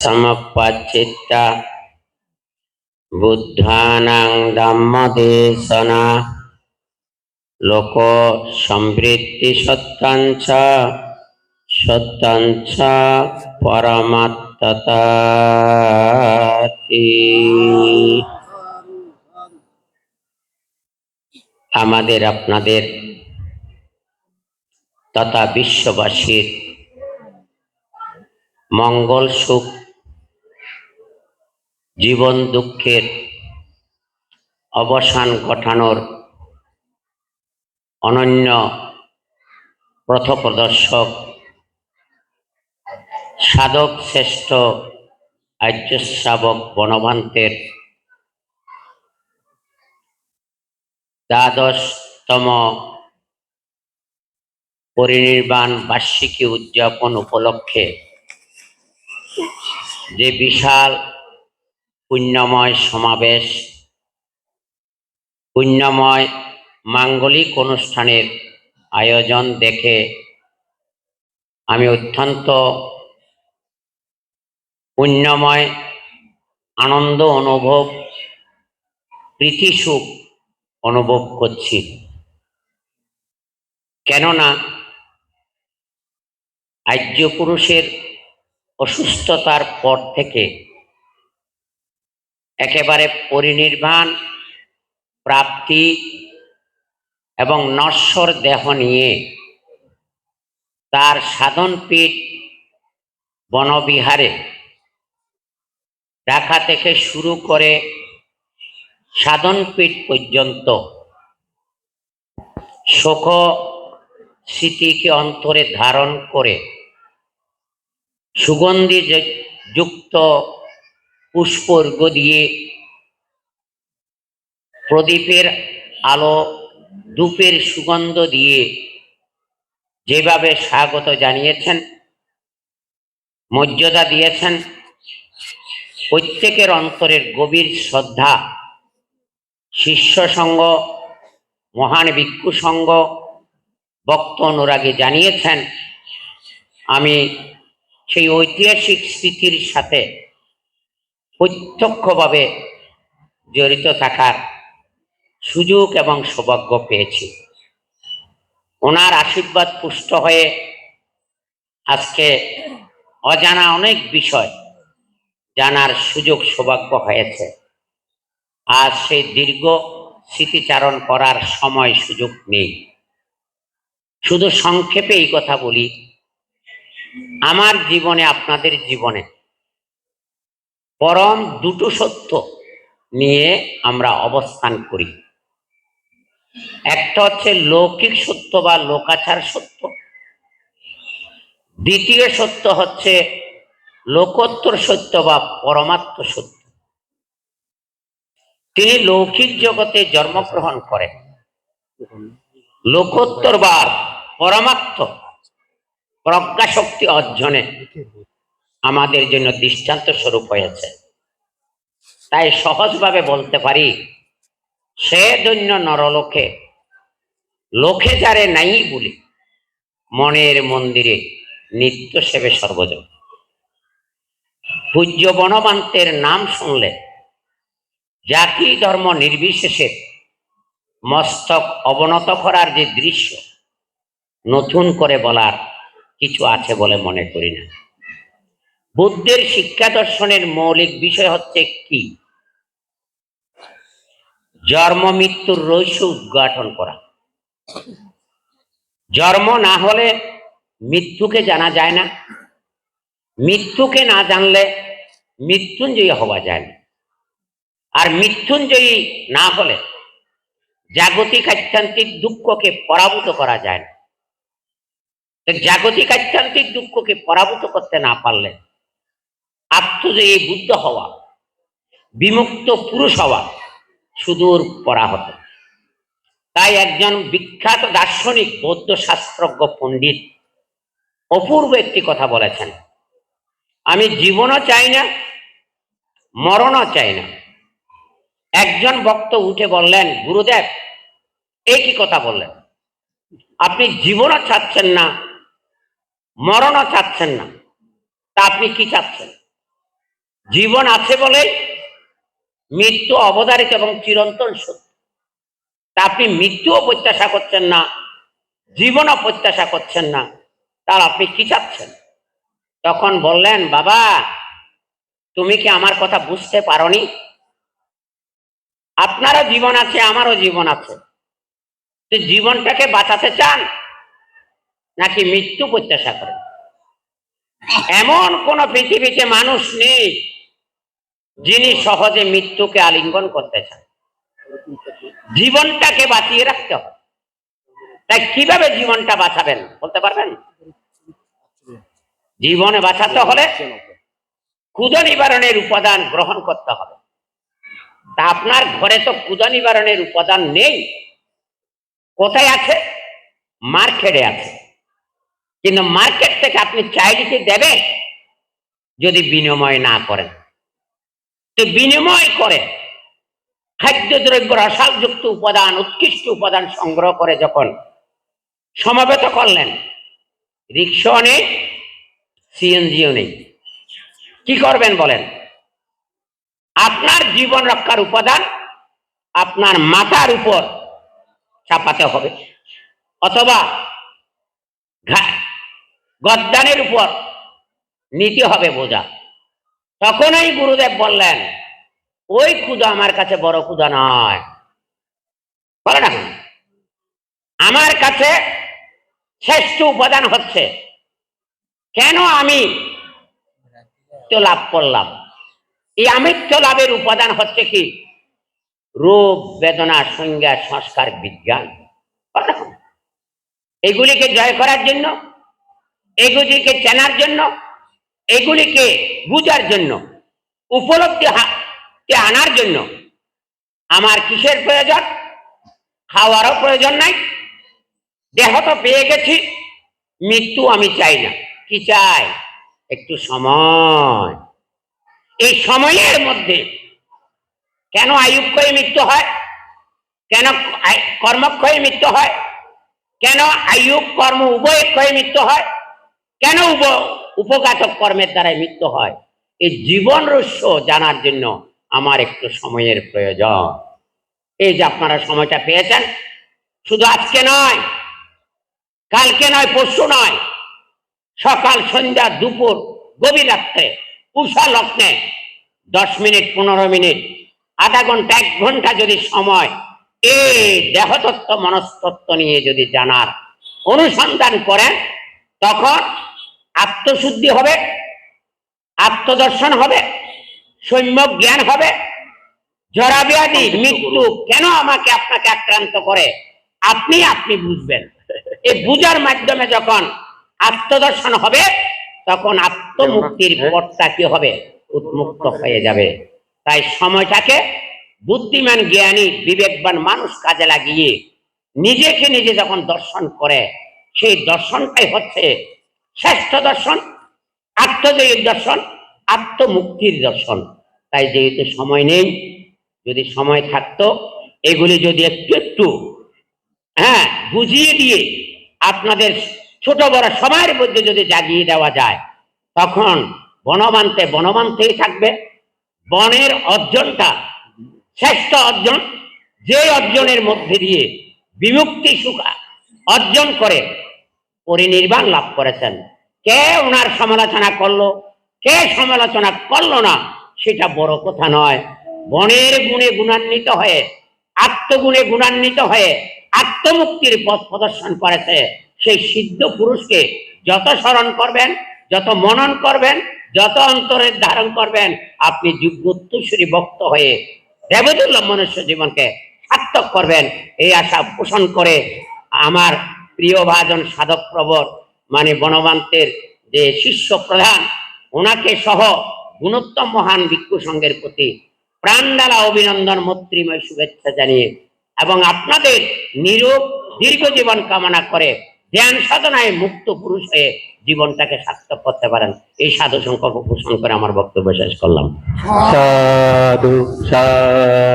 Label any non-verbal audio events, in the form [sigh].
समपच्चित्ता बुद्धानां धम्मदेशना लोको समृद्धि सत्यं च সত্যং চ পরমাত্মতাতি আমাদের আপনাদের তথা বিশ্ববাসীর মঙ্গল সুখ জীবন দুঃখের অবসান ঘটানোর অনন্য পথপ্রদর্শক, সাধক শ্রেষ্ঠ আর্য শ্রাবক বনভান্তের দ্বাদশতম পরিনির্বাণ বার্ষিকী উদযাপন উপলক্ষে যে বিশাল পুণ্যময় সমাবেশ, পুণ্যময় মাঙ্গলিক অনুষ্ঠানের আয়োজন দেখে আমি অত্যন্ত পুণ্যময় আনন্দ অনুভব, প্রীতি সুখ অনুভব করছি। কেননা আর্য পুরুষের অসুস্থতার পর থেকে একেবারে পরিনির্বাণ, প্রাপ্তি এবং নশ্বর দেহ নিয়ে তার সাধনপীঠ বনবিহারে ঢাকা থেকে শুরু করে সাধনপীঠ পর্যন্ত শোক স্মৃতিকে অন্তরে ধারণ করে সুগন্ধি যুক্ত পুষ্পর্ঘ দিয়ে প্রদীপের আলো ধূপের সুগন্ধ দিয়ে যেভাবে স্বাগত জানিয়েছেন, মর্যাদা দিয়েছেন, প্রত্যেকের অন্তরের গভীর শ্রদ্ধা, শিষ্য সঙ্গ, মহান ভিক্ষু সঙ্গ, ভক্ত অনুরাগী জানিয়েছেন, আমি সেই ঐতিহাসিক স্মৃতির সাথে প্রত্যক্ষভাবে জড়িত থাকার সুযোগ এবং সৌভাগ্য পেয়েছি। ওনার আশীর্বাদ পুষ্ট হয়ে আজকে অজানা অনেক বিষয় জানার সুযোগ সৌভাগ্য হয়েছে। আজ সেই দীর্ঘ স্মৃতিচারণ করার সময় সুযোগ নেই। শুধু সংক্ষেপে এই কথা বলি, আমার জীবনে, আপনাদের জীবনে পরম দুটো সত্য নিয়ে আমরা অবস্থান করি। একটা হচ্ছে লৌকিক সত্য বা লোকাচার সত্য। দ্বিতীয় সত্য হচ্ছে লোকোত্তর সত্য বা পরমাত্ম সত্য। তিনি লৌকিক জগতে জন্মগ্রহণ করেন। লোকোত্তর বা পরমাত্ম প্রজ্ঞা শক্তি অর্জনে। আমাদের জন্য দৃষ্টান্ত স্বরূপ হয়েছে। তাই সহজভাবে বলতে পারি, সে দৈন্য নরলোকে, লোকে যারে নাই বলি, মনের মন্দিরে নিত্য সেবে সর্বজন পূজ্য বনবান্তের নাম শুনলে, জাতি ধর্ম নির্বিশেষে মস্তক অবনত করার যে দৃশ্য, নতুন করে বলার কিছু আছে বলে মনে করি না। বুদ্ধের শিক্ষা দর্শনের মৌলিক বিষয় হচ্ছে কি? জন্ম, মৃত্যুর রহস্য উদ্ঘাটন করা। জন্ম না হলে মৃত্যুকে জানা যায় না। মৃত্যুকে না জানলে মৃত্যুঞ্জয়ী হওয়া যায় না। আর মৃত্যুঞ্জয়ী না হলে জাগতিক আত্যান্তিক দুঃখকে পরাভূত করা যায় না। জাগতিক আত্যান্তিক দুঃখকে পরাভূত করতে না পারলে আত্মজয়ী বুদ্ধ হওয়া, বিমুক্ত পুরুষ হওয়া সুদূর পরাহত। তাই একজন বিখ্যাত দার্শনিক বৌদ্ধ শাস্ত্রজ্ঞ পণ্ডিত অপূর্ব একটি কথা বলেছেন, আমি জীবনও চাই না, মরণও চাই না। একজন ভক্ত উঠে বললেন, গুরুদেব এই কি কথা বললেন? আপনি জীবনও চাচ্ছেন না, মরণও চাচ্ছেন না, তা আপনি কি চাচ্ছেন? জীবন আছে বলে মৃত্যু অবধারিত এবং চিরন্তন সত্য। তা আপনি মৃত্যুও প্রত্যাশা করছেন না, জীবনও প্রত্যাশা করছেন না, তার আপনি কি চাচ্ছেন? তখন বললেন, বাবা, তুমি কি আমার কথা বুঝতে পারোনি? আপনারও জীবন আছে, আমারও জীবন আছে। জীবনটাকে বাঁচাতে চান নাকি মৃত্যু প্রত্যাশা করেন? এমন কোন পৃথিবীতে মানুষ নেই যিনি সহজে মৃত্যুকে আলিঙ্গন করতে চান। জীবনটাকে বাঁচিয়ে রাখতে হবে। তাই কীভাবে জীবনটা বাঁচাবেন বলতে পারবেন? জীবনে বাঁচাতে হলে ক্ষুদ নিবারণের উপাদান গ্রহণ করতে হবে। তা আপনার ঘরে তো ক্ষুদ নিবারণের উপাদান নেই। কোথায় আছে? মার্কেটে আছে। কিন্তু মার্কেট থেকে আপনি চাইলে দেবে যদি বিনিময় না করেন। বিনিময় করে খাদ্যদ্রব্য রসালযুক্ত উপাদান, উৎকৃষ্ট উপাদান সংগ্রহ করে যখন সমাবেত করলেন রিক্সাও নেই, সিএনজিও নেই। কি করবেন বলেন? আপনার জীবন রক্ষার উপাদান আপনার মাথার উপর চাপাতে হবে। অথবা গদ্দানের উপর নিতে হবে বোঝা। তখনই গুরুদেব বললেন, ওই ক্ষুদা আমার কাছে বড় ক্ষুদা নয়। বলে না আমার কাছে শ্রেষ্ঠ উপাদান হচ্ছে। কেন আমি লাভ করলাম? এই আমিত্ব লাভের উপাদান হচ্ছে কি? রূপ বেদনা সংজ্ঞা সংস্কার, বিজ্ঞান। এগুলিকে জয় করার জন্য, এগুলিকে চেনার জন্য এগুলিকে বুঝার জন্য, উপলব্ধি কে আনার জন্য আমার কিসের প্রয়োজন? খাওয়ারও প্রয়োজন নাই। দেহ তো পেয়ে গেছি, মৃত্যু আমি চাই না। কি চাই? একটু সময়। এই সময়ের মধ্যে কেন আয়ুক্ষয়ে মৃত্যু হয়? কেন কর্মক্ষয়ে মৃত্যু হয়? কেন আয়ুক কর্ম উভয় ক্ষয়ে মৃত্যু হয়? কেন উপ উপঘাতক কর্মের দ্বারাই মৃত্যু হয়। এই জীবন রহস্য জানার জন্য আমার একটু সময়ের প্রয়োজন। এই যে আপনারা সময়টা পেয়েছেন, শুধু আজকে নয়, কালকে নয়, পরশু নয়, সকাল, সন্ধ্যা, দুপুর, গভীর রাত্রে উষা লগ্নে দশ মিনিট, পনেরো মিনিট, আধা ঘণ্টা, এক ঘণ্টা যদি সময় এই দেহতত্ত্ব, মনস্তত্ত্ব নিয়ে যদি জানার অনুসন্ধান করেন, তখন আত্মশুদ্ধি হবে আত্মদর্শন হবে সম্যক জ্ঞান হবে। জরা ব্যাধি মৃত্যু কেন আমাকে আপনাকে আক্রান্ত করে? আপনি আপনি বুঝবেন। [laughs] এই বুঝার মাধ্যমে যখন আত্মদর্শন হবে তখন আত্মমুক্তির পথটা কি হবে? উন্মুক্ত হয়ে যাবে। তাই সময়টাকে বুদ্ধিমান জ্ঞানী বিবেকবান মানুষ কাজে লাগিয়ে নিজেকে নিজে যখন দর্শন করে সেই দর্শনটাই হচ্ছে শ্রেষ্ঠ দর্শন, আত্মজয়ীর দর্শন, আত্মমুক্তির দর্শন। তাই যেহেতু সময় নেই, যদি সময় থাকতো, এগুলি যদি একটু একটু হ্যাঁ বুঝিয়ে দিয়ে আপনাদের ছোট বড় সময়ের মধ্যে যদি জাগিয়ে দেওয়া যায়, তখন বনমান্তে বনমান্তেই থাকবে। বনের অর্জনটা, শ্রেষ্ঠ অর্জন, যে অর্জনের মধ্যে দিয়ে বিমুক্তি সুখা অর্জন করে পরিনির্বাণ লাভ করেছেন। কে ওনার সমালোচনা করল? কে সমালোচনা করল না? সেটা বড় কথা নয়। বনের গুণে গুণান্বিত হয়ে, আত্মগুণে গুণান্বিত হয়ে, আত্মমুক্তির পথ প্রদর্শন করেছে সেই সিদ্ধ পুরুষকে। যত স্মরণ করবেন, যত মনন করবেন, যত অন্তরে ধারণ করবেন, আপনি যুগোত্তরী ভক্ত হয়ে দেবদুল্লভ মনুষ্য জীবনকে সার্থক করবেন। এই আশা পোষণ করে আমার প্রিয় ভাজন সাধক প্রবর মানে বনবান্তের যে শিষ্য প্রধান, ওনাকে সহ গুণোত্তম মহান ভিক্ষু সংঘের প্রতি প্রাণডালা অভিনন্দন, মৈত্রীময় শুভেচ্ছা জানিয়ে এবং আপনাদের নিরোগ দীর্ঘ জীবন কামনা করে ধ্যান সাধনায় মুক্ত পুরুষ হয়ে জীবনটাকে সার্থক করতে পারেন। এই সাধু সংকল্প পোষণ করে আমার বক্তব্য শেষ করলাম। সাধু সাধু।